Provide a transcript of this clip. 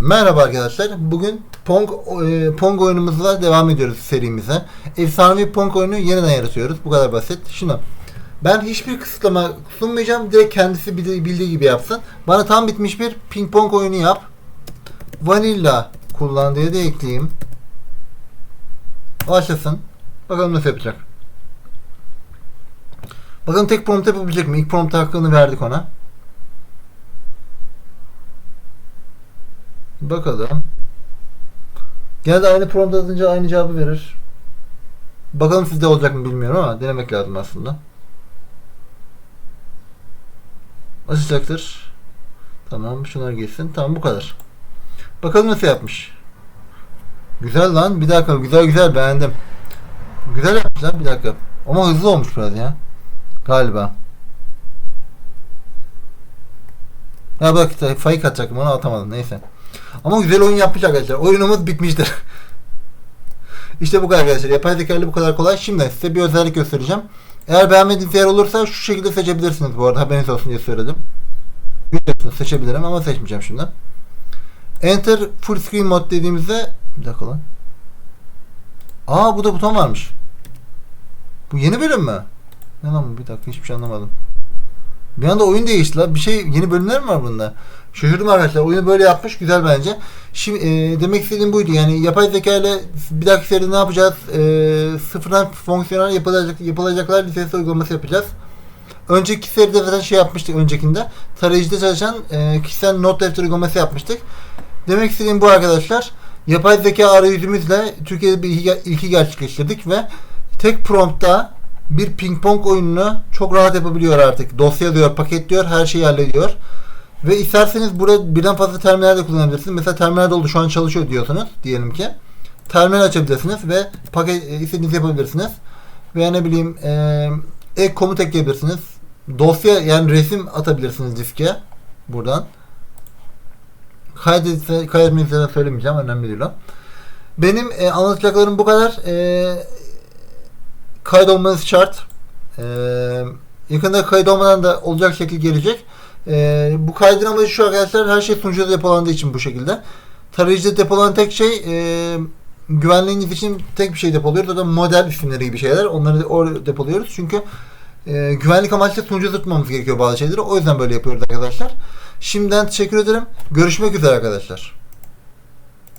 Merhaba arkadaşlar. Bugün Pong e, Pong oyunumuzla devam ediyoruz serimize. Efsanevi Pong oyunu yeniden yaratıyoruz. Bu kadar basit. Şimdi ben hiçbir kısıtlama sunmayacağım. Direkt kendisi bildiği, gibi yapsın. Bana tam bitmiş bir ping pong oyunu yap. Vanilla kullan diye de ekleyeyim. Başlasın. Bakalım nasıl yapacak. Bakalım tek prompt yapabilecek mi? İlk prompt hakkını verdik ona. Bakalım. Gene de aynı prompt atınca aynı cevabı verir. Bakalım sizde olacak mı bilmiyorum ama denemek lazım aslında. Açacaktır. Tamam şunlar geçsin. Tamam bu kadar. Bakalım nasıl yapmış. Güzel lan. Bir dakika. Güzel güzel beğendim. Güzel yapmışlar. Bir dakika. Ama hızlı olmuş biraz ya. Galiba. Ya bak fake atacaktım onu atamadım. Neyse. Ama güzel oyun yapmış arkadaşlar. Oyunumuz bitmiştir. işte bu kadar arkadaşlar. Yapay zeka bu kadar kolay. Şimdi size bir özellik göstereceğim. Eğer beğenmediğiniz yer olursa şu şekilde seçebilirsiniz bu arada. Haberiniz olsun diye söyledim. Biliyorsunuz seçebilirim ama seçmeyeceğim şimdi. Enter full screen mode dediğimizde bir dakika lan. Aa bu da buton varmış. Bu yeni bölüm mü? Ne lan bu? Bir dakika hiçbir şey anlamadım. Bir anda oyun değişti la. Bir şey yeni bölümler mi var bunda? Şaşırdım arkadaşlar. Oyunu böyle yapmış. Güzel bence. Şimdi e, demek istediğim buydu. Yani yapay zeka ile bir dahaki seride ne yapacağız? E, sıfırdan fonksiyonel yapılacak, yapılacaklar listesi uygulaması yapacağız. Önceki seride zaten şey yapmıştık öncekinde. Tarayıcıda çalışan e, kişisel not defteri uygulaması yapmıştık. Demek istediğim bu arkadaşlar. Yapay zeka arayüzümüzle Türkiye'de bir ilki gerçekleştirdik ve tek promptta bir ping pong oyununu çok rahat yapabiliyor artık. Dosya diyor, paketliyor, her şeyi hallediyor. Ve isterseniz burada birden fazla terminal de kullanabilirsiniz. Mesela terminal doldu şu an çalışıyor diyorsunuz diyelim ki. Terminal açabilirsiniz ve paket e, istediğinizi yapabilirsiniz. Veya ne bileyim e, ek komut ekleyebilirsiniz. Dosya yani resim atabilirsiniz diske buradan. Kaydetmenizi de söylemeyeceğim. Önemli değil o. Benim e, anlatacaklarım bu kadar. E, kaydolmanız şart. E, yakında kayıt olmadan da olacak şekil gelecek. E, bu kaydın amacı şu arkadaşlar. Her şey sunucuda depolandığı için bu şekilde. Tarayıcıda depolanan tek şey e, güvenliğiniz için tek bir şey depoluyoruz. O da model isimleri gibi şeyler. Onları orada depoluyoruz. Çünkü e, güvenlik amaçlı sunucu tutmamız gerekiyor bazı şeyleri. O yüzden böyle yapıyoruz arkadaşlar. Şimdiden teşekkür ederim. Görüşmek üzere arkadaşlar.